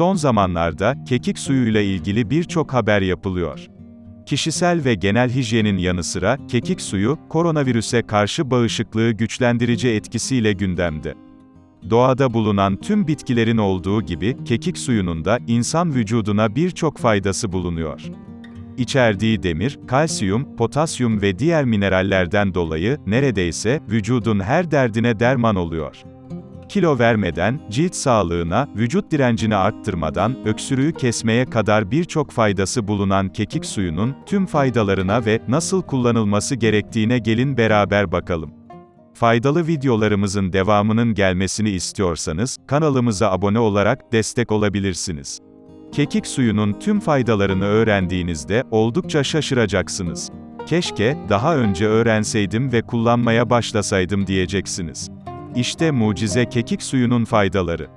Son zamanlarda, kekik suyuyla ilgili birçok haber yapılıyor. Kişisel ve genel hijyenin yanı sıra, kekik suyu, koronavirüse karşı bağışıklığı güçlendirici etkisiyle gündemde. Doğada bulunan tüm bitkilerin olduğu gibi, kekik suyunun da insan vücuduna birçok faydası bulunuyor. İçerdiği demir, kalsiyum, potasyum ve diğer minerallerden dolayı, neredeyse, vücudun her derdine derman oluyor. Kilo vermeden, cilt sağlığına, vücut direncini arttırmadan, öksürüğü kesmeye kadar birçok faydası bulunan kekik suyunun, tüm faydalarına ve nasıl kullanılması gerektiğine gelin beraber bakalım. Faydalı videolarımızın devamının gelmesini istiyorsanız, kanalımıza abone olarak destek olabilirsiniz. Kekik suyunun tüm faydalarını öğrendiğinizde oldukça şaşıracaksınız. Keşke daha önce öğrenseydim ve kullanmaya başlasaydım diyeceksiniz. İşte mucize kekik suyunun faydaları.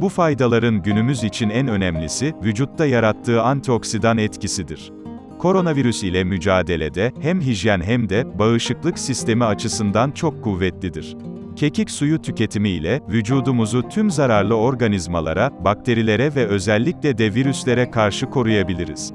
Bu faydaların günümüz için en önemlisi vücutta yarattığı antioksidan etkisidir. Koronavirüs ile mücadelede hem hijyen hem de bağışıklık sistemi açısından çok kuvvetlidir. Kekik suyu tüketimi ile vücudumuzu tüm zararlı organizmalara, bakterilere ve özellikle de virüslere karşı koruyabiliriz.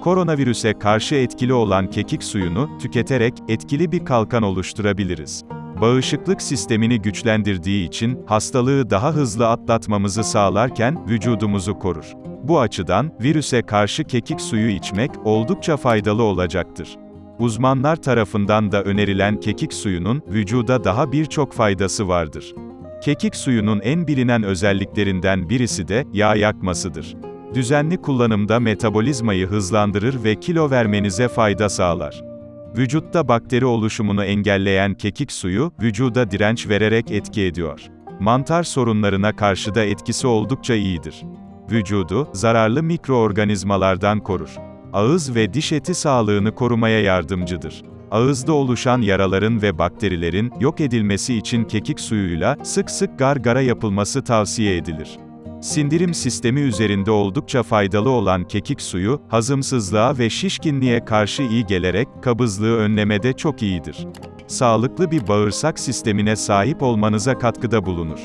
Koronavirüse karşı etkili olan kekik suyunu tüketerek etkili bir kalkan oluşturabiliriz. Bağışıklık sistemini güçlendirdiği için hastalığı daha hızlı atlatmamızı sağlarken vücudumuzu korur. Bu açıdan virüse karşı kekik suyu içmek oldukça faydalı olacaktır. Uzmanlar tarafından da önerilen kekik suyunun vücuda daha birçok faydası vardır. Kekik suyunun en bilinen özelliklerinden birisi de yağ yakmasıdır. Düzenli kullanımda metabolizmayı hızlandırır ve kilo vermenize fayda sağlar. Vücutta bakteri oluşumunu engelleyen kekik suyu, vücuda direnç vererek etki ediyor. Mantar sorunlarına karşı da etkisi oldukça iyidir. Vücudu, zararlı mikroorganizmalardan korur. Ağız ve diş eti sağlığını korumaya yardımcıdır. Ağızda oluşan yaraların ve bakterilerin yok edilmesi için kekik suyuyla sık sık gargara yapılması tavsiye edilir. Sindirim sistemi üzerinde oldukça faydalı olan kekik suyu, hazımsızlığa ve şişkinliğe karşı iyi gelerek, kabızlığı önlemede çok iyidir. Sağlıklı bir bağırsak sistemine sahip olmanıza katkıda bulunur.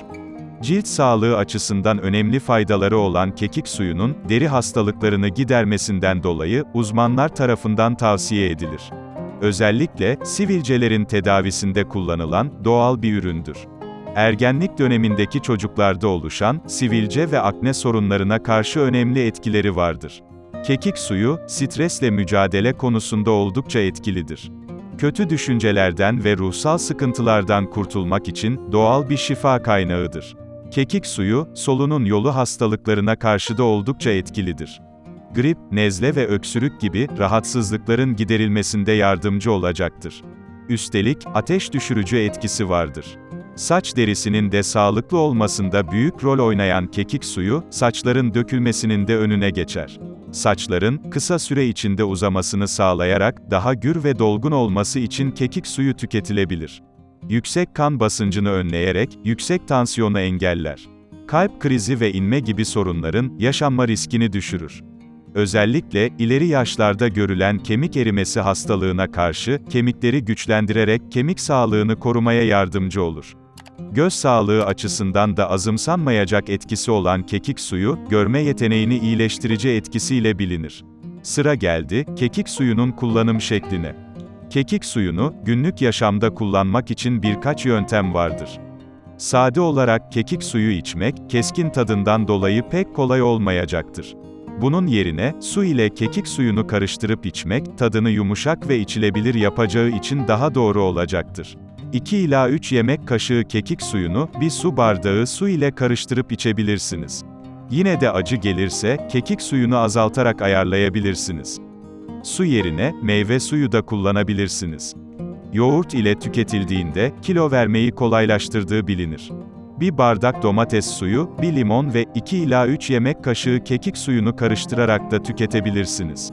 Cilt sağlığı açısından önemli faydaları olan kekik suyunun, deri hastalıklarını gidermesinden dolayı, uzmanlar tarafından tavsiye edilir. Özellikle, sivilcelerin tedavisinde kullanılan, doğal bir üründür. Ergenlik dönemindeki çocuklarda oluşan, sivilce ve akne sorunlarına karşı önemli etkileri vardır. Kekik suyu, stresle mücadele konusunda oldukça etkilidir. Kötü düşüncelerden ve ruhsal sıkıntılardan kurtulmak için, doğal bir şifa kaynağıdır. Kekik suyu, solunum yolu hastalıklarına karşı da oldukça etkilidir. Grip, nezle ve öksürük gibi rahatsızlıkların giderilmesinde yardımcı olacaktır. Üstelik, ateş düşürücü etkisi vardır. Saç derisinin de sağlıklı olmasında büyük rol oynayan kekik suyu, saçların dökülmesinin de önüne geçer. Saçların, kısa süre içinde uzamasını sağlayarak, daha gür ve dolgun olması için kekik suyu tüketilebilir. Yüksek kan basıncını önleyerek, yüksek tansiyonu engeller. Kalp krizi ve inme gibi sorunların, yaşanma riskini düşürür. Özellikle, ileri yaşlarda görülen kemik erimesi hastalığına karşı, kemikleri güçlendirerek kemik sağlığını korumaya yardımcı olur. Göz sağlığı açısından da azımsanmayacak etkisi olan kekik suyu, görme yeteneğini iyileştirici etkisiyle bilinir. Sıra geldi, kekik suyunun kullanım şekline. Kekik suyunu, günlük yaşamda kullanmak için birkaç yöntem vardır. Sade olarak kekik suyu içmek, keskin tadından dolayı pek kolay olmayacaktır. Bunun yerine, su ile kekik suyunu karıştırıp içmek, tadını yumuşak ve içilebilir yapacağı için daha doğru olacaktır. 2 ila 3 yemek kaşığı kekik suyunu, bir su bardağı su ile karıştırıp içebilirsiniz. Yine de acı gelirse, kekik suyunu azaltarak ayarlayabilirsiniz. Su yerine, meyve suyu da kullanabilirsiniz. Yoğurt ile tüketildiğinde, kilo vermeyi kolaylaştırdığı bilinir. Bir bardak domates suyu, bir limon ve 2 ila 3 yemek kaşığı kekik suyunu karıştırarak da tüketebilirsiniz.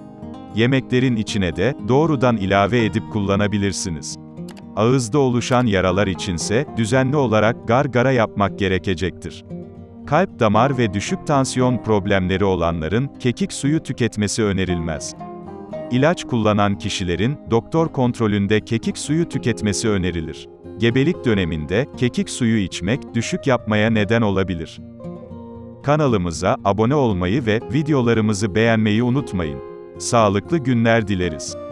Yemeklerin içine de, doğrudan ilave edip kullanabilirsiniz. Ağızda oluşan yaralar içinse, düzenli olarak gargara yapmak gerekecektir. Kalp damar ve düşük tansiyon problemleri olanların, kekik suyu tüketmesi önerilmez. İlaç kullanan kişilerin, doktor kontrolünde kekik suyu tüketmesi önerilir. Gebelik döneminde, kekik suyu içmek, düşük yapmaya neden olabilir. Kanalımıza abone olmayı ve videolarımızı beğenmeyi unutmayın. Sağlıklı günler dileriz.